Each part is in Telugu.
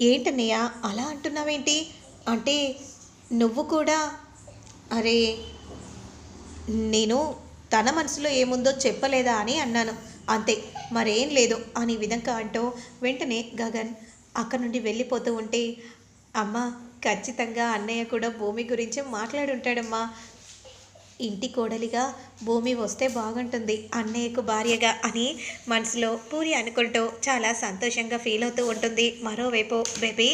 ఏంటన్నయ్య? అలా అంటున్నావేంటి? అంటే నువ్వు కూడా అరే నేను తన మనసులో ఏముందో చెప్పలేదా అని అన్నాను. అంతే మరేం లేదు అని విధంగా అంటూ వెంటనే గగన్ అక్కడ నుండి వెళ్ళిపోతూ ఉంటే అమ్మ ఖచ్చితంగా అన్నయ్య కూడా భూమి గురించి మాట్లాడుంటాడమ్మా. ఇంటి కోడలిగా భూమి వస్తే బాగుంటుంది అన్నయ్యకు భార్యగా అని మనసులో పూరి అనుకుంటూ చాలా సంతోషంగా ఫీల్ అవుతూ ఉంటుంది. మరోవైపు బేబీ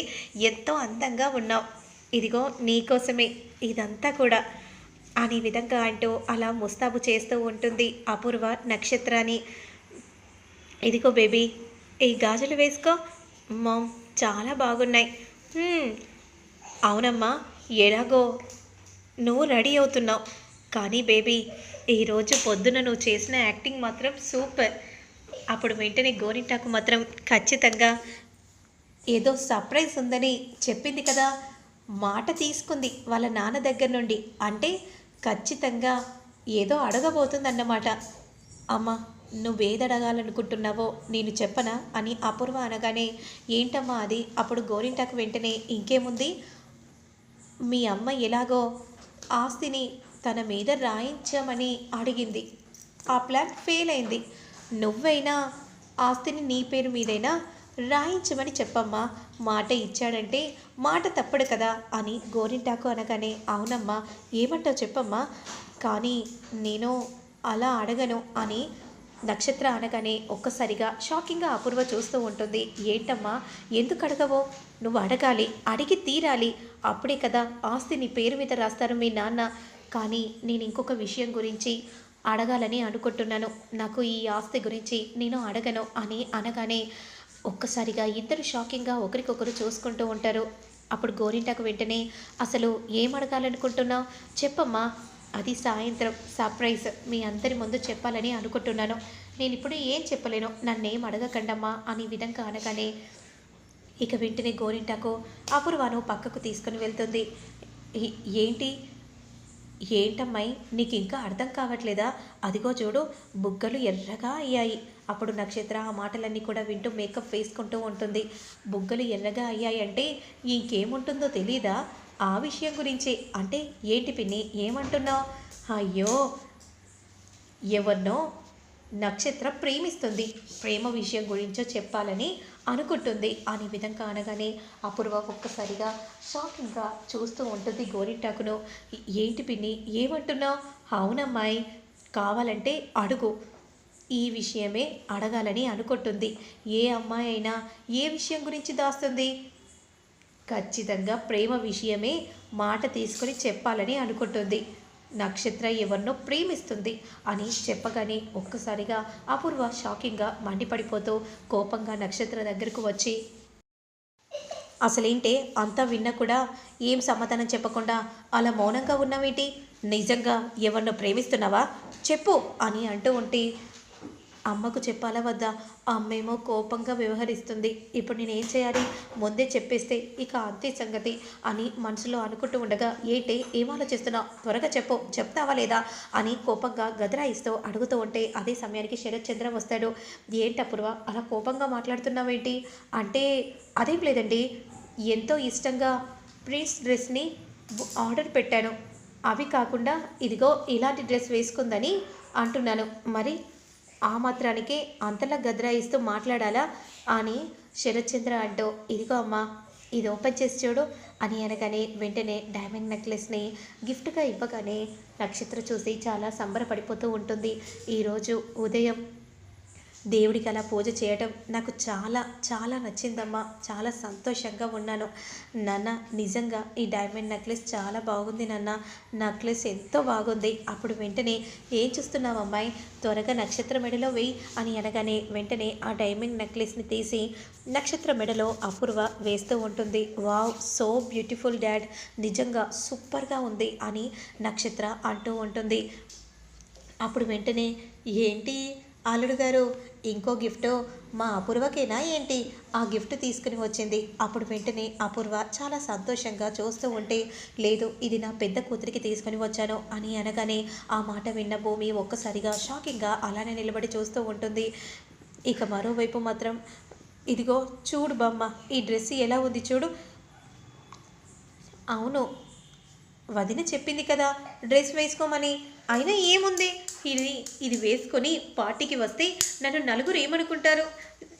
ఎంతో అందంగా ఉన్నావు. ఇదిగో నీకోసమే ఇదంతా కూడా అనే విధంగా అంటూ అలా ముస్తాబు చేస్తూ ఉంటుంది అపూర్వ నక్షత్రాన్ని. ఇదిగో బేబీ ఈ గాజులు వేసుకో. మామ్ చాలా బాగున్నాయి. అవునమ్మా. ఎలాగో? నువ్వు రెడీ అవుతున్నావు. కానీ బేబీ ఈరోజు పొద్దున నువ్వు చేసిన యాక్టింగ్ మాత్రం సూపర్. అప్పుడు వెంటనే గోరింటాకు మాత్రం ఖచ్చితంగా ఏదో సర్ప్రైజ్ ఉందని చెప్పింది కదా. మాట తీసుకుంది వాళ్ళ నాన్న దగ్గర నుండి. అంటే ఖచ్చితంగా ఏదో అడగబోతుందన్నమాట. అమ్మ నువ్వేదడగాలనుకుంటున్నావో నేను చెప్పనా అని అపూర్వ అనగానే ఏంటమ్మా అది? అప్పుడు గోరింటాకు వెంటనే ఇంకేముంది? మీ అమ్మ ఎలాగో ఆస్తిని తన మీద రాయించమని అడిగింది. ఆ ప్లాన్ ఫెయిల్ అయింది. నువ్వైనా ఆస్తిని నీ పేరు మీదైనా రాయించమని చెప్పమ్మా. మాట ఇచ్చాడంటే మాట తప్పడు కదా అని గోరింటాకు అనగానే అవునమ్మా ఏమంటావు చెప్పమ్మా. కానీ నేను అలా అడగను అని నక్షత్ర అనగానే ఒక్కసారిగా షాకింగ్గా అపూర్వ చూస్తూ ఉంటుంది. ఏంటమ్మా ఎందుకు అడగవో? నువ్వు అడగాలి అడిగి తీరాలి. అప్పుడే కదా ఆస్తి నీ పేరు మీద రాస్తారు మీ నాన్న. కానీ నేను ఇంకొక విషయం గురించి అడగాలని అనుకుంటున్నాను. నాకు ఈ ఆస్తి గురించి నేను అడగను అని అనగానే ఒక్కసారిగా ఇద్దరు షాకింగ్గా ఒకరికొకరు చూసుకుంటూ ఉంటారు. అప్పుడు గోరింటకు వెంటనే అసలు ఏం అడగాలనుకుంటున్నావు? చెప్పమ్మా. అది సాయంత్రం. సర్ప్రైజ్. మీ అందరి ముందు చెప్పాలని అనుకుంటున్నాను. నేను ఇప్పుడు ఏం చెప్పలేను. నన్నేం అడగకండమ్మా అని విధంగా అనగానే ఇక వెంటనే గోరింటాకు అపూర్వాను పక్కకు తీసుకుని వెళ్తుంది. ఏంటి? ఏంటమ్మాయి? నీకు ఇంకా అర్థం కావట్లేదా? అదిగో చూడు బుగ్గలు ఎర్రగా అయ్యాయి. అప్పుడు నక్షత్ర ఆ మాటలన్నీ కూడా వింటూ మేకప్ వేసుకుంటూ ఉంటుంది. బుగ్గలు ఎర్రగా అయ్యాయి అంటే ఇంకేముంటుందో తెలీదా? ఆ విషయం గురించి. అంటే ఏంటి పిన్ని ఏమంటున్నావు? అయ్యో! ఎవరినో నక్షత్ర ప్రేమిస్తుంది. ప్రేమ విషయం గురించో చెప్పాలని అనుకుంటుంది. అనే విధంగా అనగానే అపూర్వ ఒక్కసారిగా షాకింగ్గా చూస్తూ ఉంటుంది గోరింటాకును ఏంటి పిన్ని ఏమంటున్నావు? అవునమ్మాయి కావాలంటే అడుగు. ఈ విషయమే అడగాలని అనుకుంటుంది. ఏ అమ్మాయి అయినా ఏ విషయం గురించి దాస్తుంది? ఖచ్చితంగా ప్రేమ విషయమే మాట తీసుకొని చెప్పాలని అనుకుంటుంది. నక్షత్ర ఎవరినో ప్రేమిస్తుంది అని చెప్పగానే ఒక్కసారిగా అపూర్వ షాకింగ్గా మండిపడిపోతూ కోపంగా నక్షత్ర దగ్గరకు వచ్చి అసలేంటే అంతా విన్నా కూడా ఏం సమాధానం చెప్పకుండా అలా మౌనంగా ఉన్నావేంటి? నిజంగా ఎవరినో ప్రేమిస్తున్నావా? చెప్పు అని అంటూ ఉంటే అమ్మకు చెప్పాలా వద్దా? అమ్మేమో కోపంగా వ్యవహరిస్తుంది. ఇప్పుడు నేనేం చేయాలి? ముందే చెప్పేస్తే ఇక అంతే సంగతి అని మనసులో అనుకుంటూ ఉండగా ఏంటి ఏం ఆలోచిస్తున్నావు త్వరగా చెప్పు. చెప్తావా లేదా? అని కోపంగా గదరాయిస్తూ అడుగుతూ ఉంటే అదే సమయానికి శరత్చంద్ర వస్తాడు. ఏంటప్పుడువా అలా కోపంగా మాట్లాడుతున్నావేంటి? అంటే అదేం లేదండి. ఎంతో ఇష్టంగా ప్రిన్స్ డ్రెస్ని ఆర్డర్ పెట్టాను. అవి కాకుండా ఇదిగో ఇలాంటి డ్రెస్ వేసుకుందని అంటున్నాను. మరి ఆ మాత్రానికి అంతలా గద్రాయిస్తూ మాట్లాడాలా? అని శరత్చంద్ర అంటూ ఇదిగో అమ్మా ఇది ఓపెన్ చేసి చూడు అని అనగానే వెంటనే డైమండ్ నెక్లెస్ని గిఫ్ట్గా ఇవ్వగానే నక్షత్ర చూసి చాలా సంబరపడిపోతూ ఉంటుంది. ఈరోజు ఉదయం దేవుడికి అలా పూజ చేయటం నాకు చాలా చాలా నచ్చిందమ్మా. చాలా సంతోషంగా ఉన్నాను. నాన్న నిజంగా ఈ డైమండ్ నెక్లెస్ చాలా బాగుంది నాన్న. నెక్లెస్ ఎంతో బాగుంది. అప్పుడు వెంటనే ఏం చూస్తున్నావు అమ్మాయి? త్వరగా నక్షత్ర మెడలో వేయి అని అనగానే వెంటనే ఆ డైమండ్ నెక్లెస్ని తీసి నక్షత్ర మెడలో అపూర్వ వేస్తూ ఉంటుంది. Wow so beautiful dad. నిజంగా సూపర్గా ఉంది అని నక్షత్ర అంటూ ఉంటుంది. అప్పుడు వెంటనే ఏంటి అల్లుడు గారు? ఇంకో గిఫ్ట్ మా అపూర్వకేనా ఏంటి? ఆ గిఫ్ట్ తీసుకుని వచ్చింది. అప్పుడు వెంటనే అపూర్వ చాలా సంతోషంగా చూస్తూ ఉంటే లేదు ఇది నా పెద్ద కూతురికి తీసుకుని వచ్చాను అని అనగానే ఆ మాట విన్న భూమి ఒక్కసారిగా షాకింగ్గా అలానే నిలబడి చూస్తూ ఉంటుంది. ఇక మరోవైపు మాత్రం ఇదిగో చూడు బొమ్మ ఈ డ్రెస్ ఎలా ఉంది చూడు. అవును వదిన చెప్పింది కదా డ్రెస్ వేసుకోమని. అయినా ఏముంది? ఇది ఇది వేసుకొని పార్టీకి వస్తే నన్ను నలుగురు ఏమనుకుంటారు?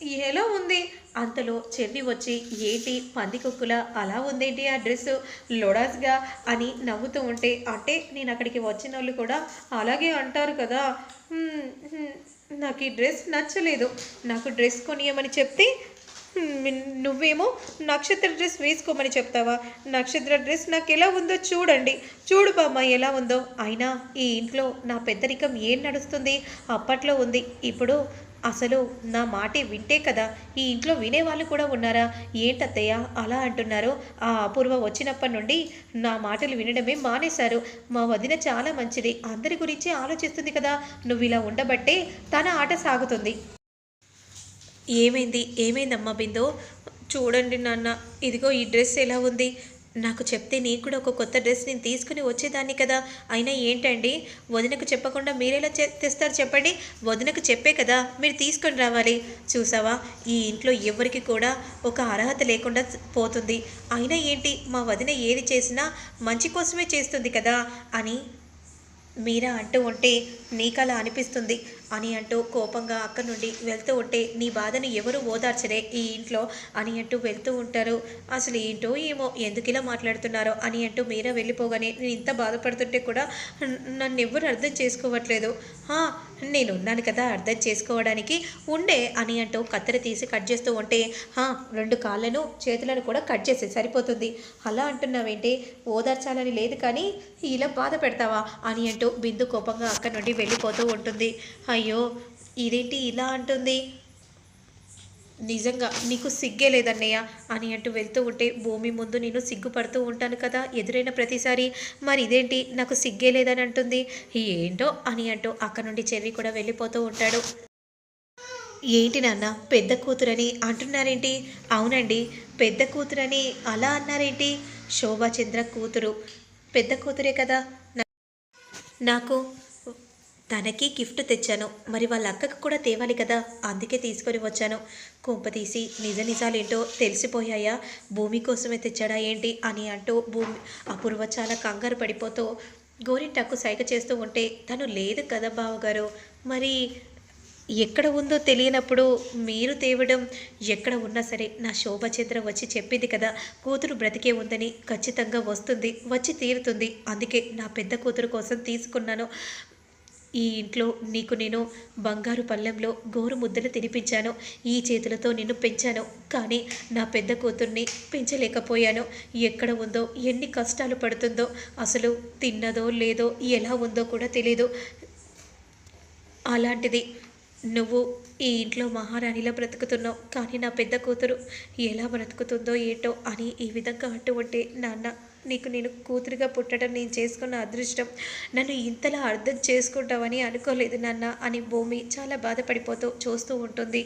ఎలా ఉంది? అంతలో చెర్రి వచ్చి ఏంటి? పందికొక్కుల అలా ఉందేంటి ఆ డ్రెస్ లొడాస్గా అని నవ్వుతూ ఉంటే అంటే నేను అక్కడికి వచ్చిన వాళ్ళు కూడా అలాగే అంటారు కదా. నాకు ఈ డ్రెస్ నచ్చలేదు. నాకు డ్రెస్ కొనియమని చెప్తే నువ్వేమో నక్షత్ర డ్రెస్ వేసుకోమని చెప్తావా? నక్షత్ర డ్రెస్ నాకు ఎలా ఉందో చూడండి. చూడు బామ్మ ఎలా ఉందో. అయినా ఈ ఇంట్లో నా పెద్దరికం ఏం నడుస్తుంది? అప్పట్లో ఉంది. ఇప్పుడు అసలు నా మాటే వింటే కదా ఈ ఇంట్లో వినేవాళ్ళు కూడా ఉన్నారా? ఏంటత్తయ్య అలా అంటున్నారు? ఆ అపూర్వ వచ్చినప్పటి నుండి నా మాటలు వినడమే మానేశారు. మా వదిన చాలా మంచిది. అందరి గురించి ఆలోచిస్తుంది కదా. నువ్వు ఇలా ఉండబట్టే తన ఆట సాగుతుంది. ఏమైంది? ఏమైందమ్మా బిందు? చూడండి నాన్న ఇదిగో ఈ డ్రెస్ ఎలా ఉంది? నాకు చెప్తే నేను కూడా ఒక కొత్త డ్రెస్ నేను తీసుకుని వచ్చేదాన్ని కదా. అయినా ఏంటండి? వదినకు చెప్పకుండా మీరెలా తెస్తారు చెప్పండి? వదినకు చెప్పే కదా మీరు తీసుకొని రావాలి. చూసావా? ఈ ఇంట్లో ఎవరికి కూడా ఒక అర్హత లేకుండా పోతుంది. అయినా ఏంటి? మా వదిన ఏది చేసినా మంచి కోసమే చేస్తుంది కదా అని మీరా అంటూ ఉంటే నీకు అలా అనిపిస్తుంది. అని అంటూ కోపంగా అక్కడి నుండి వెళ్తూ ఉంటే నీ బాధను ఎవరు ఓదార్చరే ఈ ఇంట్లో? అని అంటూ వెళ్తూ ఉంటారు. అసలు ఏంటో ఏమో ఎందుకు ఇలా మాట్లాడుతున్నారో అని అంటూ మీరా వెళ్ళిపోగానే నేను ఇంత బాధపడుతుంటే కూడా నన్ను ఎవరు అర్థం చేసుకోవట్లేదు. నేనున్నాను నేను ఉన్నాను కదా అర్థం చేసుకోవడానికి. ఉండే అని అంటూ కత్తెర తీసి కట్ చేస్తూ ఉంటే "హా, రెండు కాళ్ళను చేతులను కూడా కట్ చేసే సరిపోతుంది. అలా అంటున్నావేంటి? ఓదార్చాలని లేదు కానీ ఇలా బాధ పెడతావా? అని అంటూ బిందు కోపంగా అక్కడి నుండి వెళ్ళిపోతూ ఉంటుంది. అయ్యో ఇదేంటి ఇలా అంటుంది? నిజంగా నీకు సిగ్గే లేదన్నయ్య అని అంటూ వెళ్తూ ఉంటే భూమి ముందు నేను సిగ్గుపడుతూ ఉంటాను కదా ఎదురైన ప్రతిసారి. మరి ఇదేంటి? నాకు సిగ్గే లేదని అంటుంది. ఏంటో? అని అంటూ అక్కడ నుండి చెర్రి కూడా వెళ్ళిపోతూ ఉంటాడు. ఏంటి నాన్న? పెద్ద కూతురని అంటున్నారేంటి? అవునండి పెద్ద కూతురని అలా అన్నారేంటి? శోభాచంద్ర కూతురు. పెద్ద కూతురే కదా. నాకు తనకి గిఫ్ట్ తెచ్చాను. మరి వాళ్ళ అక్కకు కూడా తేవాలి కదా? అందుకే తీసుకొని వచ్చాను. కొంప తీసి నిజ నిజాలేంటో తెలిసిపోయాయా? భూమి కోసమే తెచ్చాడా ఏంటి అని అంటూ భూమి అపూర్వ చాలా కంగారు పడిపోతూ గోరింటాకు సైగ చేస్తూ ఉంటే తను లేదు కదా బావగారు? మరి ఎక్కడ ఉందో తెలియనప్పుడు మీరు తేవడం ఎక్కడ ఉన్నా సరే నా శోభచంద్ర వచ్చి చెప్పింది కదా. కూతురు బ్రతికే ఉందని ఖచ్చితంగా వస్తుంది వచ్చి తీరుతుంది. అందుకే నా పెద్ద కూతురు కోసం తీసుకున్నాను. ఈ ఇంట్లో నీకు నేను బంగారు పళ్ళెంలో గోరు ముద్దలు తినిపించాను. ఈ చేతులతో నిన్ను పెంచాను. కానీ నా పెద్ద కూతుర్ని పెంచలేకపోయాను. ఎక్కడ ఉందో ఎన్ని కష్టాలు పడుతుందో అసలు తిన్నదో లేదో ఎలా ఉందో కూడా తెలీదు. అలాంటిది నువ్వు ఈ ఇంట్లో మహారాణిలా బ్రతుకుతున్నావు. కానీ నా పెద్ద కూతురు ఎలా బ్రతుకుతుందో ఏంటో అని ఈ విధంగా అంటూ ఉంటే నాన్న నీకు నేను కూతురుగా పుట్టడం నేను చేసుకున్న అదృష్టం నన్ను ఇంతలా అర్థం చేసుకుంటావని అనుకోలేదు నాన్న అని భూమి చాలా బాధపడిపోతూ చూస్తూ ఉంటుంది.